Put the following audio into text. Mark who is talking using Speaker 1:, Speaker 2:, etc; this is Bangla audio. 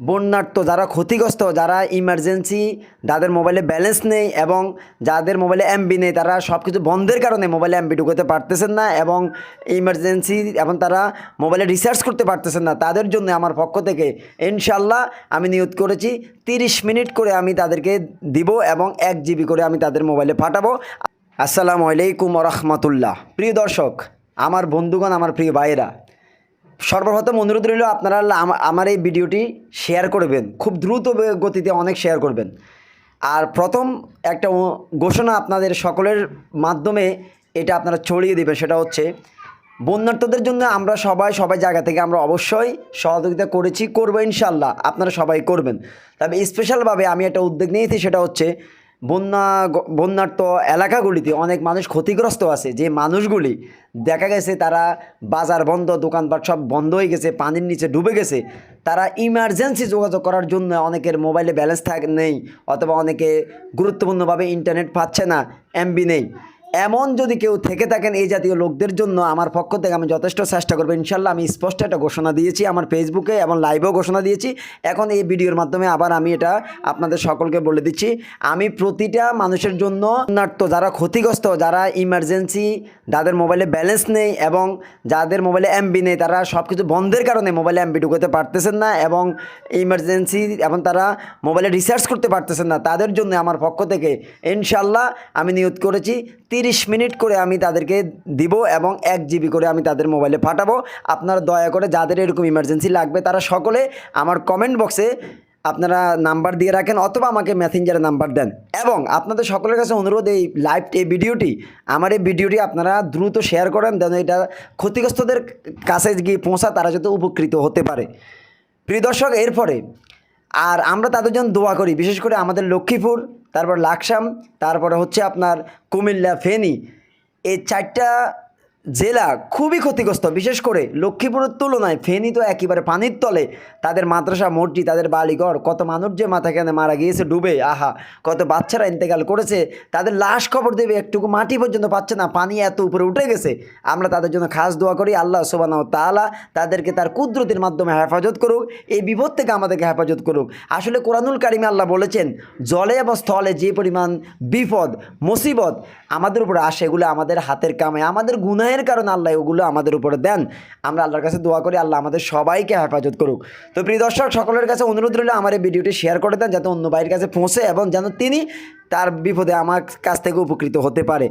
Speaker 1: বন্যার্থ যারা ক্ষতিগ্রস্ত, যারা ইমার্জেন্সি যাদের মোবাইলে ব্যালেন্স নেই এবং যাদের মোবাইলে এমবি নেই, তারা সব কিছু বন্ধের কারণে মোবাইলে এমবি ঢুকাতে পারতেছেন না এবং ইমার্জেন্সি এবং তারা মোবাইলে রিসার্চ করতে পারতেছেন না। তাদের জন্য আমার পক্ষ থেকে ইনশাল্লাহ আমি নিয়োগ করেছি। তিরিশ মিনিট করে আমি তাদেরকে দিব এবং এক জিবি করে আমি তাদের মোবাইলে পাঠাবো। আসসালামু আলাইকুম রহমতুল্লাহ। প্রিয় দর্শক, আমার বন্ধুগণ, আমার প্রিয় ভাইয়েরা সর্বপ্রথম অনুরোধ রইল আপনারা আমার এই ভিডিওটি শেয়ার করবেন। খুব দ্রুত গতিতে অনেক শেয়ার করবেন। আর প্রথম একটা ঘোষণা আপনাদের সকলের মাধ্যমে এটা আপনারা ছড়িয়ে দেবেন, সেটা হচ্ছে বন্যার্থদের জন্য আমরা সবাই সবাই জায়গা থেকে আমরা অবশ্যই সহযোগিতা করেছি, করব ইনশাল্লাহ, আপনারা সবাই করবেন। তবে স্পেশালভাবে আমি একটা উদ্যোগ নিয়েছি, সেটা হচ্ছে বন্যা বন্যার্ত এলাকাগুলিতে অনেক মানুষ ক্ষতিগ্রস্ত আছে। যে মানুষগুলি দেখা গেছে তারা বাজার বন্ধ, দোকানপাট সব বন্ধ হয়ে গেছে, পানির নিচে ডুবে গেছে। তারা ইমার্জেন্সি যোগাযোগ করার জন্য অনেকের মোবাইলে ব্যালেন্স থাক নেই, অথবা অনেকে গুরুত্বপূর্ণভাবে ইন্টারনেট পাচ্ছে না এমবি নেই। এমন যদি কেউ থেকে থাকেন এই জাতীয় লোকদের জন্য আমার পক্ষ থেকে আমি যথেষ্ট চেষ্টা করব। ইনশাল্লাহ আমি স্পষ্ট একটা ঘোষণা দিয়েছি আমার ফেসবুকে এবং লাইভেও ঘোষণা দিয়েছি। এখন এই ভিডিওর মাধ্যমে আবার আমি এটা আপনাদের সকলকে বলে দিচ্ছি। আমি প্রতিটা মানুষের জন্য নাট্য যারা ক্ষতিগ্রস্ত, যারা ইমার্জেন্সি যাদের মোবাইলে ব্যালেন্স নেই এবং যাদের মোবাইলে এমবি নেই, তারা সব কিছু বন্ধের কারণে মোবাইলে এমবি ঢুকাতে পারতেছেন না এবং ইমার্জেন্সি এবং তারা মোবাইলে রিসার্চ করতে পারতেছেন না, তাদের জন্য আমার পক্ষ থেকে ইনশাল্লাহ আমি নিয়োগ করেছি। তিরিশ মিনিট করে আমি তাদেরকে দিব এবং এক জিবি করে আমি তাদের মোবাইলে পাঠাবো। আপনারা দয়া করে যাদের এরকম ইমার্জেন্সি লাগবে, তারা সকলে আমার কমেন্ট বক্সে আপনারা নাম্বার দিয়ে রাখেন অথবা আমাকে মেসেঞ্জারে নাম্বার দেন। এবং আপনাদের সকলের কাছে অনুরোধ, এই লাইভ এই ভিডিওটি, আমার এই ভিডিওটি আপনারা দ্রুত শেয়ার করেন, যেন এটা ক্ষতিগ্রস্তদের কাছে গিয়ে পৌঁছা তারা যাতে উপকৃত হতে পারে। প্রিয় দর্শক, এরপরে, আর আমরা তাদের জন্য দোয়া করি, বিশেষ করে আমাদের লক্ষ্মীপুর তারপর লাকসাম তারপরে হচ্ছে আপনার কুমিল্লা ফেনী। এই চারটা জেলা খুবই ক্ষতিগ্রস্ত, বিশেষ করে লক্ষ্মীপুরের তুলনায় ফেনী তো একেবারে পানির তলে। তাদের মাদ্রাসা, মসজিদ, তাদের বাড়িঘর, কত মানুষ যে মাথা কেনে মারা গিয়েছে, ডুবে, আহা, কত বাচ্চারা ইন্তেকাল করেছে, তাদের লাশ খবর দেবে, একটুকু মাটি পর্যন্ত পাচ্ছে না, পানি এত উপরে উঠে গেছে। আমরা তাদের জন্য খাস দোয়া করি, আল্লাহ সোবানা তাআলা তাদেরকে তার কুদরতির মাধ্যমে হেফাজত করুক, এই বিপদ থেকে আমাদেরকে হেফাজত করুক। আসলে কোরআনুল কারিমে আল্লাহ বলেছেন, জলে এবং স্থলে যে পরিমাণ বিপদ, মুসিবত আমাদের উপরে আসে, এগুলো আমাদের হাতের কামে, আমাদের গুনাহের কারণে আল্লাহ ওগুলো আমাদের উপরে দেন। আমরা আল্লাহর কাছে দোয়া করি, আল্লাহ আমাদের সবাইকে হেফাজত করুক। তো প্রিয় দর্শক, সকলের কাছে অনুরোধ রইল আমার এই ভিডিওটি শেয়ার করে দেন, যাতে অন্য ভাইয়ের কাছে পৌঁছে এবং যেন তিনি তার বিপদে আমার কাছ থেকে উপকৃত হতে পারে।